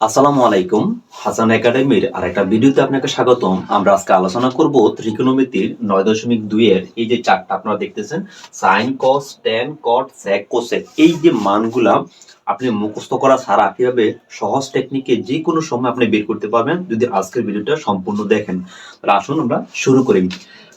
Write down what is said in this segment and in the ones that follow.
আসসালামু আলাইকুম। হাসান একাডেমির আর আরেকটা ভিডিওতে আপনাকে স্বাগতম। আমরা আজকে আলোচনা করব ত্রিকোণমিতির নয় দশমিক এর এই যে চারটা আপনারা দেখতেছেন sine cos tan cot sec cosec এই যে মানগুলা আপনি মুখস্থ করা ছাড়া কীভাবে সহজ টেকনিকে যে কোনো সময় আপনি বের করতে পারবেন যদি আজকের ভিডিওটা সম্পূর্ণ দেখেন। তাহলে আসুন আমরা শুরু করি।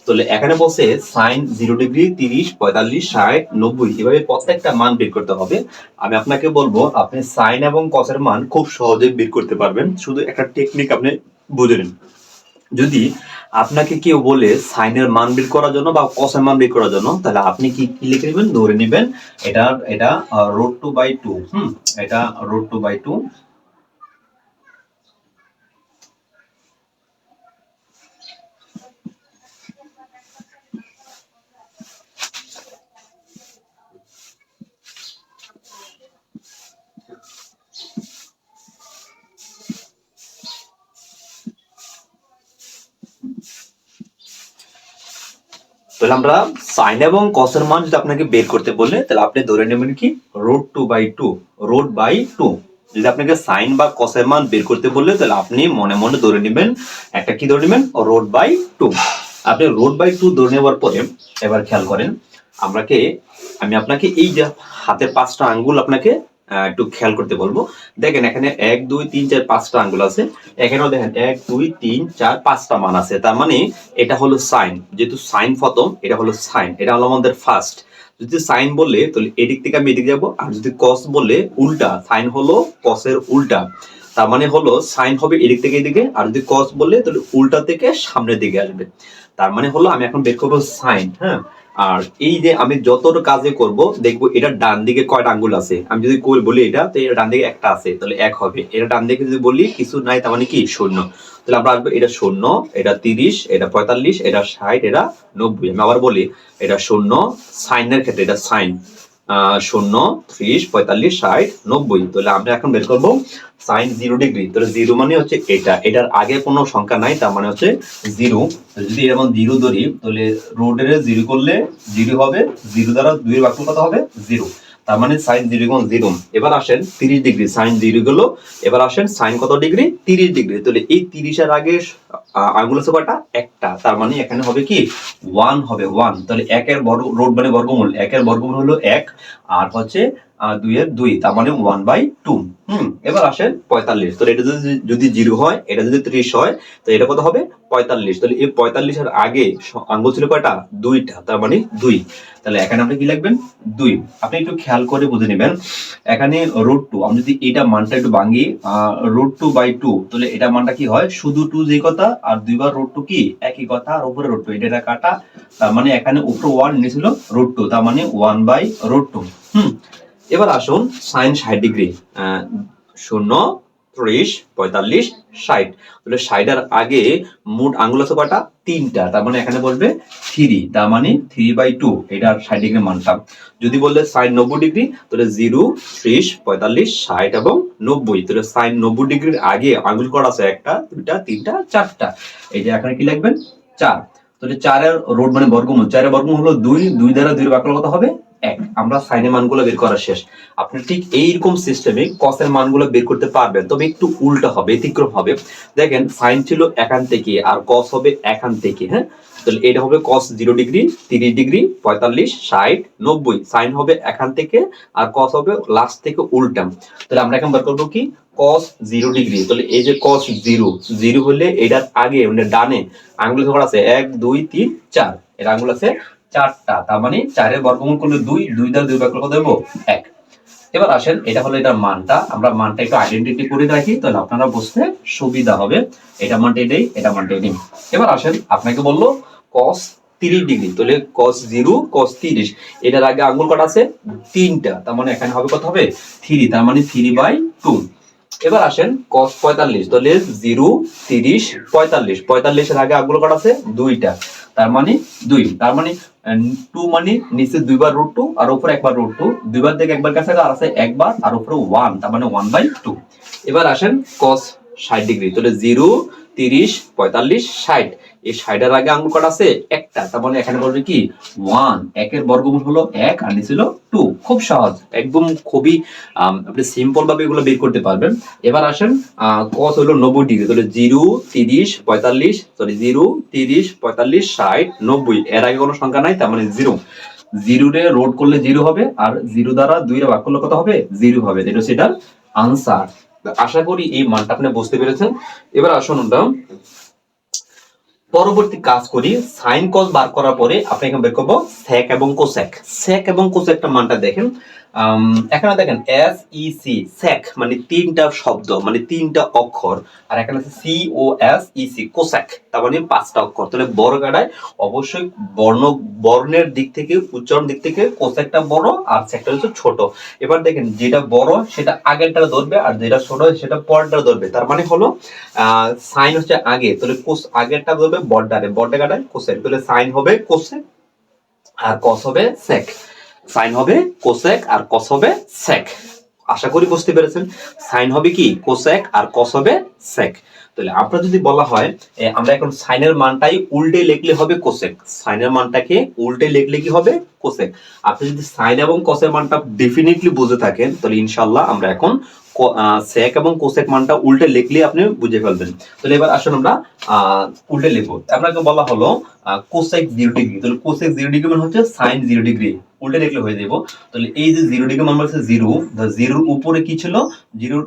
তাহলে এখানে বলছে সাইন জিরো ডিগ্রি তিরিশ, পঁয়তাল্লিশ, ষাট, নব্বই। এভাবে প্রত্যেকটা মান বের করতে হবে। আমি আপনাকে বলব, আপনি সাইন এবং কসের মান খুব সহজে বের করতে পারবেন। শুধু একটা টেকনিক আপনি বুঝে নিন। যদি আপনাকে কেউ বলে সাইনের মান বের করার জন্য বা কসের মান বের করার জন্য, তাহলে আপনি কি কি লিখে নেবেন? ধরে নেবেন, এটা এটা root two by two hmm, এটা রোড টু বাই টু তাহলে আমরা সাইন এবং কসের মান যদি আপনাকে বের করতে বললে তাহলে আপনি ধরে নেবেন কি? Root two by two root by two যদি আপনাকে সাইন বা কসের মান বের করতে বললে তাহলে আপনি মনে মনে ধরে নেবেন, একটা কি ধরে নেবেন? রোড বাই টু আপনি রোড বাই টু ধরে নেওয়ার পরে, এবার খেয়াল করেন আমরাকে আমি আপনাকে এই যে হাতের পাঁচটা আঙ্গুল আপনাকে একটু খেয়াল করতে বলব। দেখেন এখানে এক, দুই, তিন, চার, পাঁচটা আঙ্গুল আছে। এখানেও দেখেন এক, দুই, তিন, চার, পাঁচটা মান আছে। তার মানে এটা হলো সাইন। যেহেতু সাইন প্রথম, এটা হলো সাইন। এটা হলো আমাদের ফার্স্ট যদি সাইন বললে তাহলে এদিক থেকে আমি এদিকে যাব। আর যদি কস বললে উল্টা। সাইন হলো কসের উল্টা। তার মানে হলো সাইন হবে এদিক থেকে এদিকে। আর যদি কস বললে তাহলে উল্টা থেকে সামনের দিকে আসবে। তার মানে হলো আমি এখন বের করব সাইন হ্যাঁ? আর এই যে আমি যতটা কাজে করব, দেখব এটা ডান দিকে কয়টা আঙ্গুল আছে? আমি যদি কোল বলি এটা, তো এটা ডান দিকে একটা আছে, তাহলে এক হবে। এটা ডান দিকে যদি বলি, কিছু নাই, তার মানে কি? শূন্য। তাহলে আমরা আসব, এটা শূন্য, এটা তিরিশ, এটা পঁয়তাল্লিশ, এটা ষাট, এটা নব্বই। আমি আবার বলি, এটা শূন্য, সাইনের ক্ষেত্রে এটা সাইন। শূন্য, ত্রিশ, পঁয়তাল্লিশ, ষাট, নব্বই। তাহলে আমরা এখন বের করব সাইন জিরো ডিগ্রি তাহলে জিরো মানে হচ্ছে এটা। এটার আগে কোনো সংখ্যা নাই, তার মানে হচ্ছে জিরো যদি এরকম জিরো ধরি, তাহলে রোডের জিরো করলে জিরো হবে। জিরো দ্বারা দুই বাক্য কত হবে? জিরো তার মানে সাইন জিরো গুণ জিরো এবার আসেন তিরিশ ডিগ্রি সাইন জিরো এবার আসেন সাইন কত ডিগ্রি? তিরিশ ডিগ্রি। তাহলে এই তিরিশের আগে আঙ্গুল কয়টা? একটা। তার মানে এখানে হবে কি? ওয়ান হবে ওয়ান তাহলে একের বর্গ রোড মানে বর্গমূল। একের বর্গমূল হলো এক। আর হচ্ছে দুইয়ের দুই, তার মানে ওয়ান বাই টু হুম, এবার আসেন পঁয়তাল্লিশ। তাহলে এটা যদি যদি জিরো হয়, এটা যদি ত্রিশ হয় তো এটা কত হবে? পঁয়তাল্লিশ। তাহলে এই পঁয়তাল্লিশের আগে আঙ্গুল ছিল কয়টা? দুইটা, তার মানে দুই। তাহলে এখানে আপনি কি লিখবেন? দুই। আপনি একটু খেয়াল করে বুঝে নেবেন। এখানে রুট টু আমি যদি এটা মানটা একটু ভাঙি রুট টু বাই টু তাহলে এটা মানটা কি হয়? শুধু টু যে কথা, আর দুইবার রুট টু কি? একই কথা, আর উপরে রুট টু এটা এটা কাটা, তার মানে এখানে উপরে ওয়ান নিয়েছিল রুট টু তার মানে one by root two hmm এবার আসুন সাইন ষাট ডিগ্রি শূন্য, ত্রিশ, পঁয়তাল্লিশ, ষাট। তাহলে ষাটের আগে মোট আঙ্গুল আছে কটা তিনটা, তার মানে এখানে বলবে থ্রি তার মানে থ্রি বাই টু এটার ষাট ডিগ্রি মানটা। যদি বললে সাইন নব্বই ডিগ্রি তাহলে জিরো ত্রিশ, পঁয়তাল্লিশ, ষাট এবং নব্বই, তাহলে সাইন নব্বই ডিগ্রির আগে আঙ্গুল করা আছে একটা, দুইটা, তিনটা, চারটা। যে এখানে কি লিখবেন? চার। তাহলে চারের রোড মানে বর্গমূল, চারের বর্গমূল হলো দুই দুই দ্বারা দুই বাক্য কত হবে এক। আমরা সাইনের মানগুলো বের করা শেষ। আপনি ঠিক এইরকম সিস্টেমে কসের মানগুলো বের করতে পারবেন। তবে একটু উল্টা হবে, ব্যতিক্রম হবে। দেখেন সাইন ছিল এখান থেকে আর কস হবে এখান থেকে হ্যাঁ? তাহলে এটা হবে কস জিরো ডিগ্রি তিরিশ ডিগ্রি পঁয়তাল্লিশ, ষাট, নব্বই। সাইন হবে এখান থেকে আর কস হবে লাস্ট থেকে উল্টা। তাহলে আমরা এখন বের করব কি? কস জিরো ডিগ্রি তাহলে এই যে কস জিরো জিরো হলে এটার আগে মানে ডানে, আঙ্গুল করা আছে এক, দুই, তিন, চার। এর আঙ্গুল আছে চারটা, তার মানে চারের বর্গমূল করলে দুই দুই দ্বারা দুই ভাগ কত দেবো এক। এবার আসেন, এটা হলো এটার মানটা, আমরা মানটা একটু আইডেন্টিটি করে রাখি, তাহলে আপনারা বুঝতে সুবিধা হবে। এটা মানটা এটাই এটা মানটা এটাই এবার আসেন, আপনাকে বলল কস তিরিশ ডিগ্রি, তাহলে কস জিরো কস তিরিশ। এটার আগে আঙ্গুল কটা আছে? তিনটা। তার মানে এখানে হবে কত হবে? থ্রি, তার মানে থ্রি বাই টু। এবার আসেন কস পঁয়তাল্লিশ, তাহলে জিরো, তিরিশ, পঁয়তাল্লিশ। পঁয়তাল্লিশের আগে আঙ্গুল কটা আছে? দুইটা। তার মানে দুই। তার মানে টু মানে নিচে দুইবার রুট টু আর উপরে একবার রুট টু দুইবার থেকে একবার কাছে আর আছে একবার, আর উপরে ওয়ান তার মানে ওয়ান বাই টু এবার আসেন কস ষাট ডিগ্রি তাহলে জিরো তিরিশ, পঁয়তাল্লিশ, ষাট। এই ষাটের আগে আঙ্গুল কটা আছে? একটা। তার মানে এখানে বলবে কি? ওয়ান একের বর্গমূল হলো এক আর হলো টু খুব সহজ। একদম খুবই আপনি সিম্পল ভাবে এগুলো বের করতে পারবেন। এবার আসেন কস হলো নব্বই ডিগ্রি তাহলে জিরো, তিরিশ, পঁয়তাল্লিশ সরি জিরো, তিরিশ, পঁয়তাল্লিশ, ষাট, নব্বই। এর আগে কোনো সংখ্যা নাই, তার মানে জিরো। জিরো রে রোড করলে জিরো হবে আর জিরো দ্বারা দুই রে ভাগ করলে কত হবে? জিরো হবে। এটা সেটার আনসার আশা করি এই মানটা আপনি বুঝতে পেরেছেন। এবার আসুন আমরা পরবর্তী কাজ করি, সাইন কস বার করার পরে আপনি এখানে বের করব এবং কোসেক। সেক এবং কোসেকটা মানটা দেখেন। এখানে দেখেন এস ই সি সেক মানে তিনটা শব্দ মানে তিনটা অক্ষর, আর এখানে আছে C O S E C cosec তার মানে পাঁচটা অক্ষর। তাহলে বড় গাড়ায় অবশ্যই বর্ণ, বর্ণের দিক থেকে, উচ্চারণ দিক থেকে কোসেকটা বড় আর সেকটা হচ্ছে ছোট। এবার দেখেন, যেটা বড় সেটা আগেরটা ধরবে আর যেটা ছোট সেটা পরেরটা ধরবে। তার মানে হলো সাইন হচ্ছে আগে, তাহলে কোস আগেরটা ধরবে বর্ডারে, বর্ডে কাটায় কোসেক তাহলে সাইন হবে কোসেক আর কস হবে সেক সাইন হবে কোসেক আর কস হবে সেক। আশা করি বুঝতে পেরেছেন। সাইন হবে কি? কোসেক আর কস হবে সেক। তাহলে আপনার যদি বলা হয় আমরা এখন সাইনের মানটাই উল্টে লিখলে হবে কোসেক। সাইনের মানটাকে উল্টে লিখলে কি হবে? কোসেক। আপনি যদি সাইন এবং কসের মানটা ডেফিনেটলি বুঝে থাকেন, তাহলে ইনশাল্লাহ আমরা এখন সেক এবং কোসেক মানটা উল্টে লিখলে আপনি বুঝে ফেলবেন। তাহলে এবার আসুন আমরা উল্টে লিখব। আপনাকে বলা হলো কোসেক জিরো ডিগ্রি তাহলে কোসেক জিরো ডিগ্রি মানে হচ্ছে সাইন জিরো ডিগ্রি উল্টে লিখলে হয়ে যাব তাহলে এই যে জিরো ডিগ্রি মান বলছে জিরো জিরোর উপরে কি ছিল? জিরো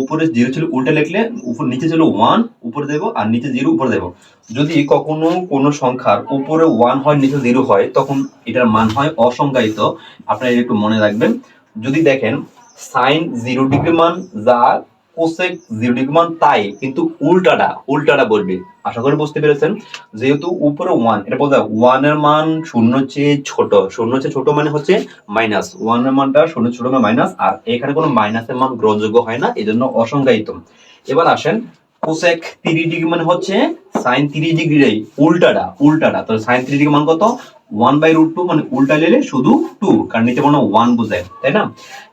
উপরে জিরো ছিল, উল্টে লিখলে উপর, নিচে ছিল ওয়ান উপরে দেবো আর নিচে জিরো উপরে দেবো। যদি কখনো কোনো সংখ্যার উপরে ওয়ান হয়, নিচে জিরো হয়, তখন এটার মান হয় অসংজ্ঞায়িত। আপনারা একটু মনে রাখবেন। যদি দেখেন সাইন জিরো ডিগ্রি মান যা কোসেক জিরো ডিগ্রি মান তাই, কিন্তু উল্টাটা উল্টাটা বলবে। আশা করি বুঝতে পেরেছেন। যেহেতু উপরে ওয়ান এটা বলতে ওয়ানের মান শূন্য চেয়ে ছোট। শূন্য চেয়ে ছোট মানে হচ্ছে মাইনাস ওয়ানের মানটা শূন্য ছোট মানে মাইনাস আর এখানে কোনো মাইনাসের মান গ্রহণযোগ্য হয় না এই জন্য অসংজ্ঞায়িত। এবার আসেন, কোসেক তিরিশ ডিগ্রি মানে হচ্ছে সাইন তিরিশ ডিগ্রি উল্টাটা উল্টাটা। তো সাইন তিরিশ ডিগ্রি মান কত? ওয়ান বাই রুট টু মানে উল্টা নিলে শুধু টু কারণ নিচে কোনো ওয়ান বোঝায় তাই না?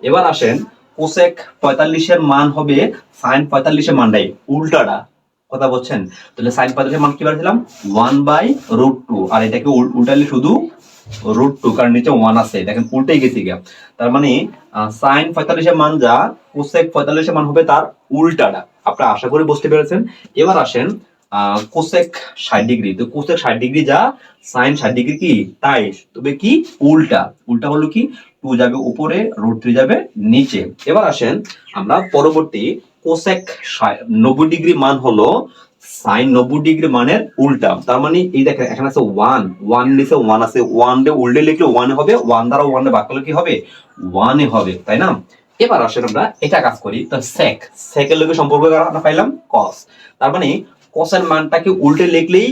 এবার আসেন কোসেক পঁয়তাল্লিশের মান হবে সাইন পঁয়তাল্লিশের মানটাই উল্টাটা, কথা বলছেন? তাহলে সাইন পঁয়তাল্লিশের মান কি বাড়ছিলাম ওয়ান বাই রুট টু আর এটাকে উল- উল্টালে শুধু রুট টু কারণ নিচে ওয়ান আছে, দেখেন উল্টেই গেছি গিয়া। তার মানে সাইন পঁয়তাল্লিশের মান যা কোসেক পঁয়তাল্লিশের মান হবে তার উল্টাটা, আপনারা আশা করি বুঝতে পেরেছেন? এবার আসেন কোসেক ষাট ডিগ্রি তো কোসেক ষাট ডিগ্রি যা সাইন ষাট ডিগ্রি কি? তাই। তবে কি? উল্টা। উল্টা হলো কি? টু যাবে উপরে রুট থ্রি যাবে নিচে। এবার আসেন আমরা পরবর্তী কোসেক নব্বই ডিগ্রি মান হলো সাইন নব্বই ডিগ্রি মানের উল্টা। তার মানে এই দেখেন, এখানে আছে ওয়ান ওয়ান নিচে ওয়ান আছে। ওয়ান ডে উল্টে লিখলে ওয়ান হবে ওয়ান দ্বারা ওয়ান ভাগ করলে কি হবে? ওয়ানে হবে। তাই না? এবার আসেন আমরা এটা কাজ করি। তো সেক সেকের লোকের সম্পর্ক আমরা পাইলাম কস তার মানে কসের মানটাকে উল্টে লিখলেই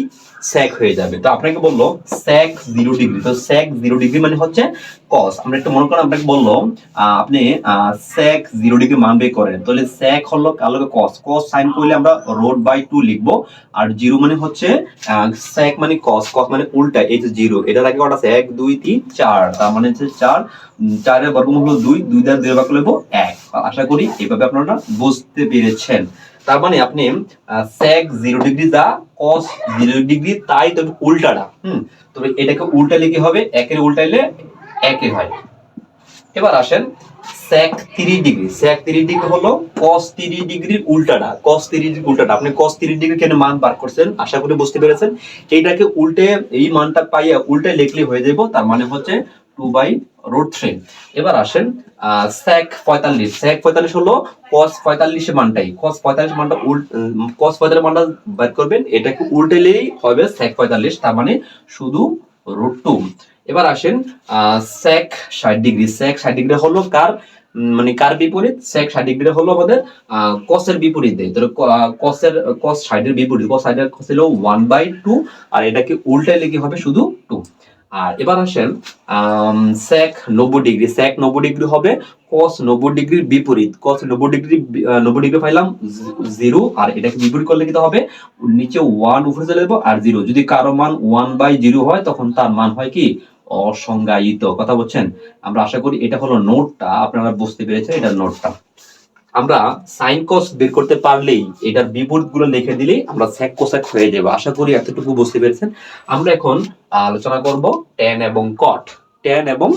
সেক হয়ে যাবে। তো আপনাকে বলল সেক জিরো ডিগ্রি তো সেক জিরো ডিগ্রি মানে হচ্ছে কস আমরা একটু মনে করেন আপনাকে বলল আপনি সেক জিরো ডিগ্রি মান বের করেন। তাহলে সেক হলো কালো কস কস সাইন করলে আমরা রোড বাই টু লিখব। আর জিরো মানে হচ্ছে সেক মানে কস কস মানে উল্টা, এই যে জিরো এটা আগে কটা এক, দুই, তিন, চার। তার মানে হচ্ছে চার চারের বর্গমূল হলো দুই দুই দ্বারা দুই ভাগ করলে এক। আশা করি এভাবে আপনারা বুঝতে পেরেছেন। তার মানে আপনি zero degree cos zero degree তাই তবে উল্টাটা, হুম? তবে এটাকে উল্টা লিখে হবে? একের উল্টাইলে একে হয়। এবার আসেন সেক তিরিশ ডিগ্রি সেক তিরিশ ডিগ্রি হলো কস তিরিশ ডিগ্রির উল্টাটা কস তিরিশ উল্টাটা। আপনি কস তিরিশ ডিগ্রি কেন মান বার করছেন? আশা করি বুঝতে পেরেছেন। এইটাকে উল্টে, এই মানটা পাইয়া উল্টে লিখলে হয়ে যাব তার মানে হচ্ছে টু বাই রুট থ্রি এবার আসেন সেক পঁয়তাল্লিশ। সেক পঁয়তাল্লিশ হলো কস পঁয়তাল্লিশের মানটাই। কস পঁয়তাল্লিশ মানটা উল্ট কস পঁয়তাল্লিশ মানটা বের করবেন, এটাকে উল্টেলেই হবে সেক পঁয়তাল্লিশ, তার মানে শুধু রুট টু এবার আসেন সেক ষাট ডিগ্রি। সেক ষাট ডিগ্রি হলো কার মানে কার বিপরীত? সেক ষাট ডিগ্রি হলো আমাদের কসের বিপরীত। তাহলে কসের কস ষাটের বিপরীত। কস ষাটের কস হলো ওয়ান বাই টু আর এটাকে উল্টাই লিখে হবে শুধু টু আর এবার আসেন সেক নব্বই ডিগ্রি। সেক নব্বই ডিগ্রি হবে কস নব্বই ডিগ্রির বিপরীত। কস নব্বই ডিগ্রি নব্বই ডিগ্রি পাইলাম জিরো আর এটাকে বিপরীত করলে কিন্তু হবে? নিচে ওয়ান উপরে চলে যাব আর জিরো যদি কারও মান ওয়ান বাই জিরো হয়, তখন তার মান হয় কি? অসংজ্ঞায়িত। কথা বলছেন? আমরা আশা করি এটা হলো নোটটা। আপনারা বুঝতে পেরেছেন এটা নোটটা। আমরা সাইন কস বের করতে পারলেই এটার বিপরীতগুলো লিখে দিলেই আমরা স্যাক কোসাক হয়ে যাবে। আশা করি এতটুকু বুঝতে পেরেছেন। আমরা এখন আলোচনা করব ট্যান এবং কট ট্যান এবং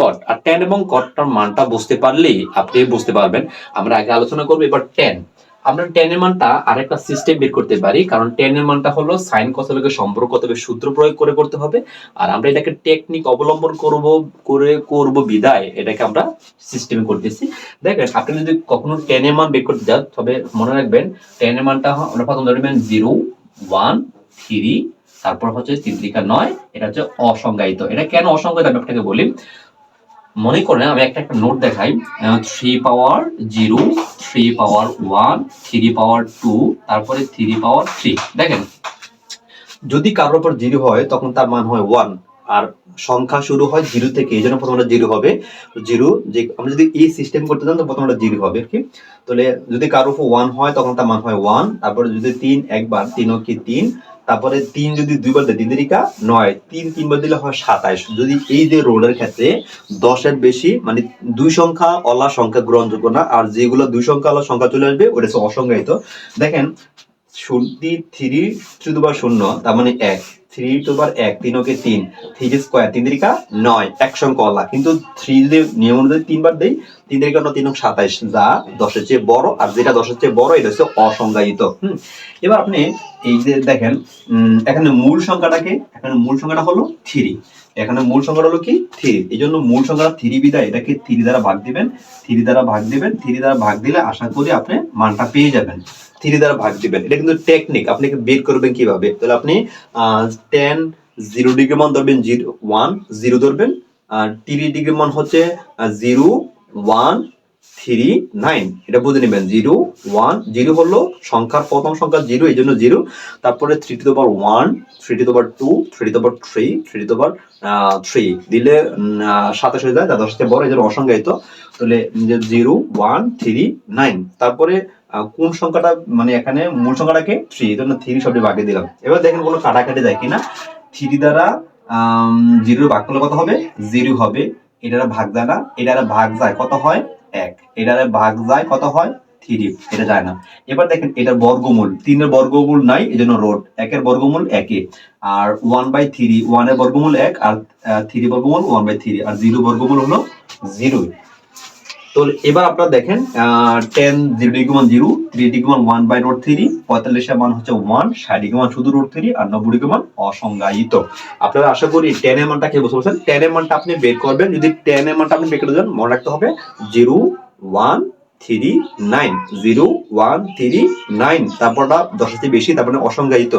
কট আর ট্যান এবং কটটার মানটা বুঝতে পারলেই আপনি বুঝতে পারবেন। আমরা আগে আলোচনা করব এবার ট্যান আমরা টেন এর মানটা আরেকটা সিস্টেম বের করতে পারি, কারণ টেন এর মানটা হলো সাইন কসের সম্পর্ক তবে সূত্র প্রয়োগ করে করতে হবে। আর আমরা এটাকে টেকনিক অবলম্বন করব, করে করব বিদায় এটাকে আমরা সিস্টেমে করতেছি। দেখেন, আপনি যদি কখনো টেন এর মান বের করতে যান, তবে মনে রাখবেন টেন এর মানটা আমরা প্রথম ধরবেন জিরো ওয়ান থ্রি তারপর হচ্ছে তিনত্রিকা নয়, এটা হচ্ছে অসংজ্ঞায়িত। এটা কেন অসংজ্ঞায়িত আমি আপনাকে বলি? মনে করেন আমি একটা একটা নোট দেখাই। Three power zero three power one three power two তারপরে থ্রি পাওয়ার থ্রি দেখেন। যদি কারোর উপর জিরো হয়, তখন তার মান হয় ওয়ান আর সংখ্যা শুরু হয় জিরো থেকে, এই জন্য প্রথমটা জিরো হবে। জিরো যে আমরা যদি এই সিস্টেম করতে চান, তো প্রথমটা জিরো হবে, আর কি? তাহলে যদি কারোর উপর ওয়ান হয়, তখন তার মান হয় ওয়ান তারপরে যদি তিন, একবার, তিন কি তিন? তারপরে তিন যদি দুইবার দেয় তিন তিরিকা নয়, তিন তিনবার দিলে হয় সাতাইশ। যদি এই যে রোডের ক্ষেত্রে দশের বেশি মানে দুই সংখ্যা অলা সংখ্যা গ্রহণযোগ্য না, আর যেগুলো দুই সংখ্যা অলা সংখ্যা চলে আসবে, ওটা হচ্ছে অসংজ্ঞায়িত। দেখেন থ্রি থ্রি দুবার শূন্য, তার মানে এক। থ্রি টু বার এক, তিন ওকে তিন থ্রি স্কোয়ার তিন নয়, এক সংখ্যা কিন্তু থ্রি যদি নিয়ম অনুযায়ী তিনবার দেই, তিন তিন সাতাইশ, যা দশের চেয়ে বড়, আর যেটা দশের চেয়ে বড়, এটা হচ্ছে অসংজ্ঞায়িত। হুম, এবার আপনি এই যে দেখেন এখানে মূল সংখ্যাটাকে, এখানে মূল সংখ্যাটা হলো থ্রি এখানে মূল সংখ্যাটা হলো কি? থ্রি এই জন্য মূল সংখ্যাটা থ্রি বিদায় এটাকে থ্রি দ্বারা ভাগ দিবেন থ্রি দ্বারা ভাগ দিবেন থ্রি দ্বারা ভাগ দিলে আশা করি আপনি মানটা পেয়ে যাবেন। থ্রি দ্বারা ভাগ দিবেন। এটা কিন্তু টেকনিক আপনি বের করবেন কীভাবে? তাহলে আপনি টেন জিরো ডিগ্রি মান ধরবেন জিরো ওয়ান জিরো ধরবেন, আর থ্রি ডিগ্রি মান হচ্ছে জিরো ওয়ান থ্রি নাইন এটা বুঝে নেবেন জিরো ওয়ান জিরো হলো সংখ্যার প্রথম সংখ্যা জিরো এই জন্য জিরো তারপরে three two power one three two power two three two power three three two power three দিলে সাতাশ হয়ে যায় দশ থেকে বড়, এই জন্য অসংজ্ঞায়িত। তাহলে জিরো ওয়ান থ্রি নাইন তারপরে কোন সংখ্যাটা মানে এখানে মূল সংখ্যাটাকে থ্রি এই জন্য থ্রি সবটি ভাগে দিলাম। এবার দেখেন কোনো কাটাকাটি যায় কিনা। থ্রি দ্বারা জিরো ভাগ করলে কত হবে? জিরো হবে। এটার ভাগ যায় না। এটার ভাগ যায় কত হয়? এক। এটার ভাগ যায় কত হয়? থ্রি এটা যায় না। এবার দেখেন, এটার বর্গমূল। তিনের বর্গমূল নাই, এই জন্য রোড একের বর্গমূল একে। আর ওয়ান বাই থ্রি ওয়ানের বর্গমূল এক, আর থ্রি বর্গমূল ওয়ান বাই থ্রি আর জিরো বর্গমূল হলো জিরো তো এবার আপনারা দেখেন টেন জিরো ডিগ্রি মান জিরো থ্রি ডিগ্রি মান ওয়ান বাই রোড থ্রি পঁয়তাল্লিশের মান হচ্ছে ওয়ান ষাট ডিগ্রি মান শুধু রোড থ্রি আর নব্বই ডিগ্রি মান অসংজ্ঞায়িত। আপনারা আশা করি টেন এর মানটা কে বুঝতে বলছেন টেন এর মানটা আপনি বের করবেন, যদি টেন এর মানটা আপনি বের করে দেন, মনে রাখতে হবে zero one three nine zero one three nine তারপরটা চেয়ে বেশি তারপরে অসংজ্ঞায়িত।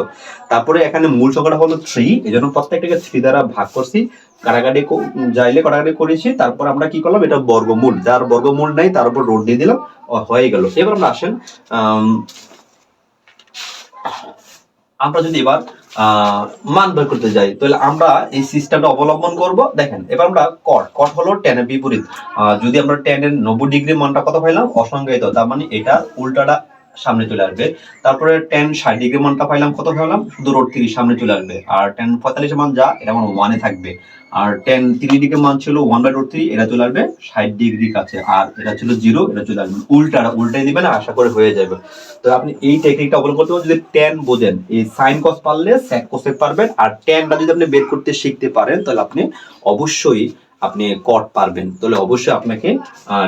তারপরে এখানে মূল সংখ্যাটা হলো থ্রি এই জন্য প্রত্যেকটাকে থ্রি দ্বারা ভাগ করছি। কাটাকাটি যাইলে কাটাকাটি করেছি তারপর আমরা কি করলাম? এটা বর্গমূল। যার বর্গমূল নাই তার উপর রোড দিয়ে দিলাম হয়ে গেল। এবার আমরা আসেন আম, আমরা যদি এবার মান বের করতে যাই, তাহলে আমরা এই সিস্টেমটা অবলম্বন করব। দেখেন, এবার আমরা কট কট হলো টেনের বিপরীত। যদি আমরা টেনের নব্বই ডিগ্রি মানটা কথা পাইলাম? অসংজ্ঞায়িত, তার মানে এটা উল্টাটা সামনে চলে আসবে। তারপরে টেন ষাট ডিগ্রি মানটা পাইলাম, কত পাইলাম শুধু রোড থ্রি সামনে চলে আসবে। আর টেন পঁয়তাল্লিশ মান যা, এটা আমার ওয়ানে থাকবে। আর টেন থ্রি ডিগ্রি মান ছিল ওয়ান বাই রোড থ্রি এটা চলে আসবে ষাট ডিগ্রি কাছে। আর এটা ছিল জিরো এটা চলে আসবে। উল্টা উল্টাই দিবেন, আশা করে হয়ে যাবে। তো আপনি এই টেকনিকটা অবলম্বন করতে পারেন। যদি টেন বোঝেন, এই সাইন কস পারলে স্যাক কসে পারবেন। আর টেনটা যদি আপনি বের করতে শিখতে পারেন, তাহলে আপনি অবশ্যই আপনি কট পারবেন। তাহলে অবশ্যই আপনাকে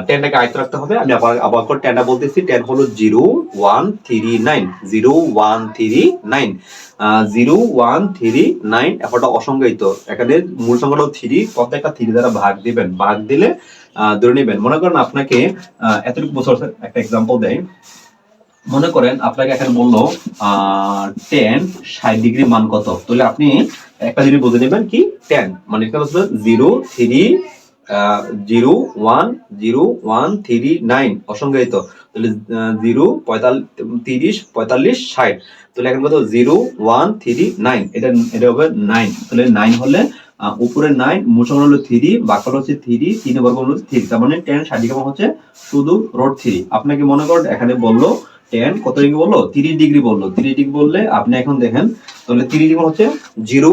টেনটাকে আয়ত্ত রাখতে হবে। আমি আবার আবার টেনটা বলতেছি। টেন হলো zero one three nine zero one three nine zero one three nine এখনটা অসংজ্ঞায়িত। এখানে মূল সংখ্যাটা থ্রি প্রত্যেকটা থ্রি দ্বারা ভাগ দিবেন। ভাগ দিলে ধরে নেবেন। মনে করেন আপনাকে এতটুকু বছর একটা এক্সাম্পল দেয় মনে করেন আপনাকে এখানে বলল টেন ষাট ডিগ্রি মান কত? তাহলে আপনি একটা জিনিস বুঝে নেবেন কি টেন মানে এটা হচ্ছে zero three zero one zero one three nine অসংজ্ঞায়িত। তাহলে জিরো পঁয়তাল্লিশ তিরিশ, পঁয়তাল্লিশ, ষাট। তাহলে এখন কত? জিরো ওয়ান থ্রি নাইন এটা এটা হবে নাইন তাহলে নাইন হলে উপরে নাইন সংখ্যা হলো থ্রি বাকল হচ্ছে থ্রি তিন বর্গ হলো থ্রি তার মানে টেন ষাট হচ্ছে শুধু রোড থ্রি আপনাকে মনে করেন এখানে বলল টেন কত ডিগ্রি বলল? তিরিশ ডিগ্রি বলল। তিরিশ ডিগ্রি বললে আপনি এখন দেখেন, তাহলে তিরিশ ডিগ্রি হচ্ছে জিরো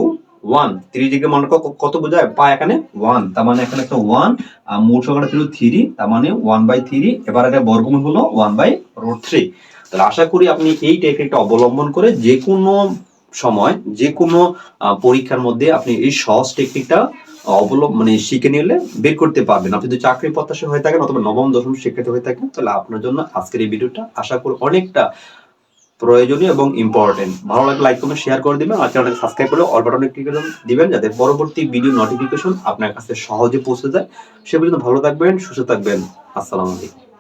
ওয়ান থ্রি থেকে মানে কত বোঝায়? পা এখানে ওয়ান তার মানে এখানে একটা ওয়ান আর মূল সংখ্যাটা ছিল থ্রি তার মানে ওয়ান বাই থ্রি এবার এটা বর্গমূল হলো ওয়ান বাই রোড থ্রি তাহলে আশা করি আপনি এই টেকনিকটা অবলম্বন করে যে কোনো সময় যে কোনো পরীক্ষার মধ্যে আপনি এই সহজ টেকনিকটা অবলম্বন মানে শিখে নিলে বের করতে পারবেন। আপনি যদি চাকরি প্রত্যাশা হয়ে থাকেন অথবা নবম, দশম শিক্ষার্থী হয়ে থাকেন, তাহলে আপনার জন্য আজকের এই ভিডিওটা আশা করি অনেকটা প্রয়োজনীয় এবং ইম্পর্টেন্ট ভালো লাগলে লাইক কমেন্ট শেয়ার করে দিবেন। আর চ্যানেলকে সাবস্ক্রাইব করে অল বাটনে ক্লিক করে দিবেন, যাতে পরবর্তী ভিডিও নোটিফিকেশন আপনার কাছে সহজে পৌঁছে যায়। সে পর্যন্ত ভালো থাকবেন, সুস্থ থাকবেন। আসসালামু আলাইকুম।